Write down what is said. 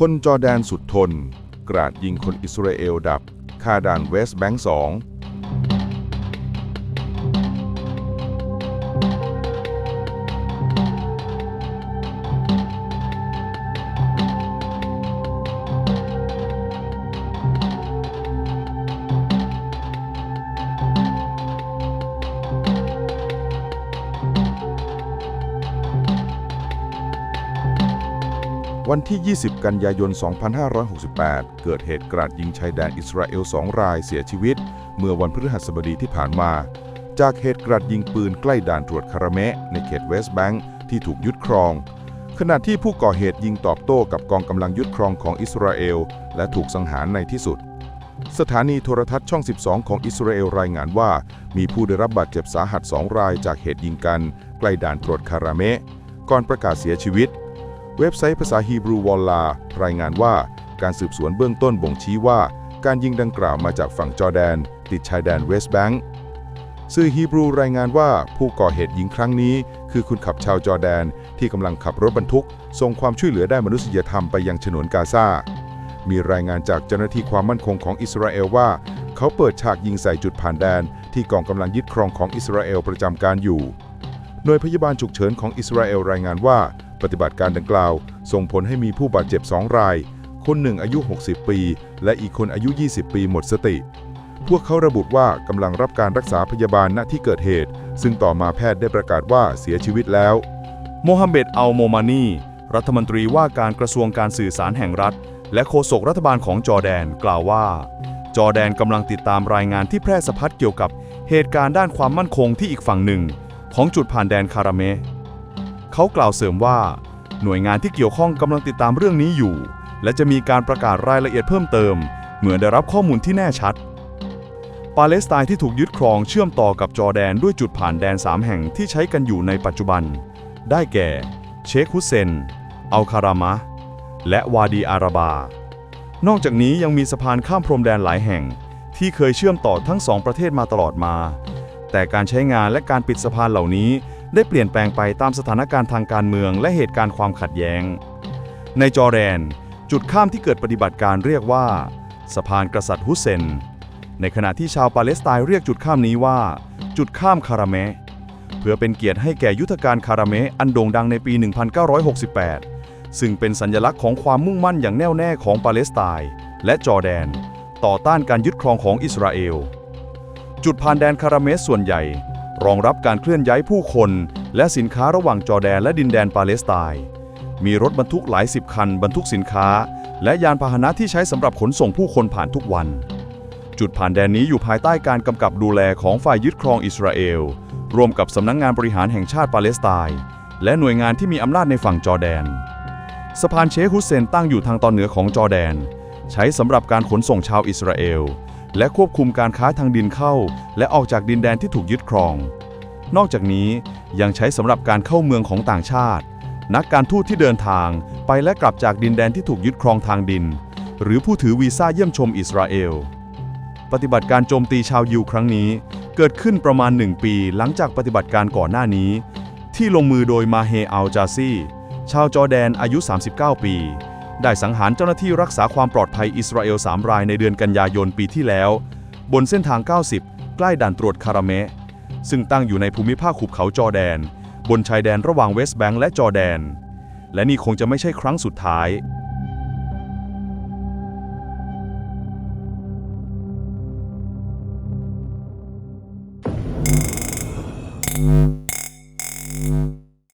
คนจอแดนสุดทน กราดยิงคนอิสราเอลดับคาด่านเวสต์แบงค์สอง วันที่ 20 กันยายน 2568 เกิดเหตุกราดยิงชายแดนอิสราเอลสองรายเสียชีวิต เมื่อวันพฤหัสบดีที่ผ่านมา จากเหตุกราดยิงปืนใกล้ด่านตรวจคาราเมะในเขตเวสต์แบงค์ที่ถูกยึดครอง ขณะที่ผู้ก่อเหตุยิงตอบโต้กับกองกำลังยึดครองของอิสราเอล และถูกสังหารในที่สุด สถานีโทรทัศน์ช่อง 12 ของอิสราเอลรายงานว่า มีผู้ได้รับบาดเจ็บสาหัสสองรายจากเหตุยิงกัน ใกล้ด่านตรวจคาราเมะก่อนประกาศเสียชีวิต เว็บไซต์ภาษาฮีบรูวอลลา รายงานว่าการสืบสวนเบื้องต้นบ่งชี้ว่า การยิงดังกล่าวมาจากฝั่งจอร์แดน ติดชายแดนเวสต์แบงค์สื่อฮีบรูรายงานว่าผู้ก่อเหตุยิงครั้งนี้ คือคุณขับชาวจอร์แดน ที่กำลังขับรถบรรทุก ส่งความช่วยเหลือด้านมนุษยธรรมไปยังฉนวนกาซา มีรายงานจากเจ้าหน้าที่ความมั่นคงของอิสราเอลว่า เขาเปิดฉากยิงใส่จุดผ่านแดน ที่กองกำลังยึดครองของอิสราเอลประจำการอยู่ หน่วยพยาบาลฉุกเฉินของอิสราเอลรายงานว่า ปฏิบัติการดังกล่าว ส่งผลให้มีผู้บาดเจ็บ 2 ราย คนหนึ่งอายุ 60 ปี และอีกคนอายุ 20 ปีหมดสติ พวกเขาระบุว่า กำลังรับการรักษาพยาบาลณที่เกิดเหตุ ซึ่งต่อมาแพทย์ได้ประกาศว่าเสียชีวิตแล้ว โมฮัมเหม็ด อัลโมมานี รัฐมนตรีว่าการกระทรวงการสื่อสารแห่งรัฐ และโฆษกรัฐบาลของจอแดนกล่าวว่า จอแดนกำลังติดตามรายงานที่แพร่สะพัดเกี่ยวกับเหตุการณ์ด้านความมั่นคงที่อีกฝั่งหนึ่ง ของจุดผ่านแดนคาราเมะ เขากล่าวเสริมว่า หน่วยงานที่เกี่ยวข้องกำลังติดตามเรื่องนี้อยู่ และจะมีการประกาศรายละเอียดเพิ่มเติม เมื่อได้รับข้อมูลที่แน่ชัด ปาเลสไตน์ที่ถูกยึดครองเชื่อมต่อกับจอร์แดนด้วยจุดผ่านแดน 3 แห่งที่ใช้กันอยู่ในปัจจุบัน ได้แก่ เชคฮุสเซน อัลคารามะ และวาดีอาราบา นอกจากนี้ยังมีสะพานข้ามพรมแดนหลายแห่ง ที่เคยเชื่อมต่อทั้งสองประเทศมาตลอดมา แต่การใช้งานและการปิดสะพานเหล่านี้ ได้เปลี่ยนแปลงไปตามสถานการณ์ทางการเมืองและเหตุการณ์ความขัดแย้ง ในจอร์แดน จุดข้ามที่เกิดปฏิบัติการเรียกว่า สะพานกษัตริย์ฮุสเซน ในขณะที่ชาวปาเลสไตน์เรียกจุดข้ามนี้ว่า จุดข้ามคาราเมะเพื่อเป็นเกียรติให้แก่ยุทธการคาราเมะอันโด่งดังในปี 1968 ซึ่งเป็นสัญลักษณ์ของความมุ่งมั่นอย่างแน่วแน่ของปาเลสไตน์และจอร์แดน ต่อต้านการยึดครองของอิสราเอล จุดผ่านแดนคาราเมสส่วนใหญ่ รองรับการเคลื่อนย้ายผู้คน และสินค้าระหว่างจอแดนและดินแดนปาเลสไตน์มีรถบรรทุกหลายสิบคันบรรทุกสินค้า และยานพาหนะที่ใช้สำหรับขนส่งผู้คนผ่านทุกวัน จุดผ่านแดนนี้อยู่ภายใต้การกำกับดูแลของฝ่ายยึดครองอิสราเอลร่วมกับสำนักงงานบริหารแห่งชาติปาเลสไตน์และหน่วยงานที่มีอำนาจในฝั่งจอแดน สะพานเชคฮุสเซนตั้งอยู่ทางตอนเหนือของจอแดน ใช้สำหรับการขนส่งชาวอิสราเอล และควบคุมการค้าทางดินเข้า และออกจากดินแดนที่ถูกยึดครอง นอกจากนี้ยังใช้สำหรับการเข้าเมืองของต่างชาติ นักการทูตที่เดินทางไปและกลับจากดินแดนที่ถูกยึดครองทางดิน หรือผู้ถือวีซ่าเยี่ยมชมอิสราเอล ปฏิบัติการโจมตีชาวยิวครั้งนี้ เกิดขึ้นประมาณ 1 ปีหลังจากปฏิบัติการก่อนหน้านี้ ที่ลงมือโดยมาเฮอัลจาซีชาวจอร์แดนอายุ 39 ปี ได้สังหารเจ้าหน้าที่รักษาความปลอดภัยอิสราเอล 3 รายในเดือนกันยายนปีที่แล้ว บนเส้นทาง 90 ใกล้ด่านตรวจคาราเมะซึ่งตั้งอยู่ในภูมิภาคหุบเขาจอแดน บนชายแดนระหว่างเวสต์แบงก์และจอแดน และนี่คงจะไม่ใช่ครั้งสุดท้าย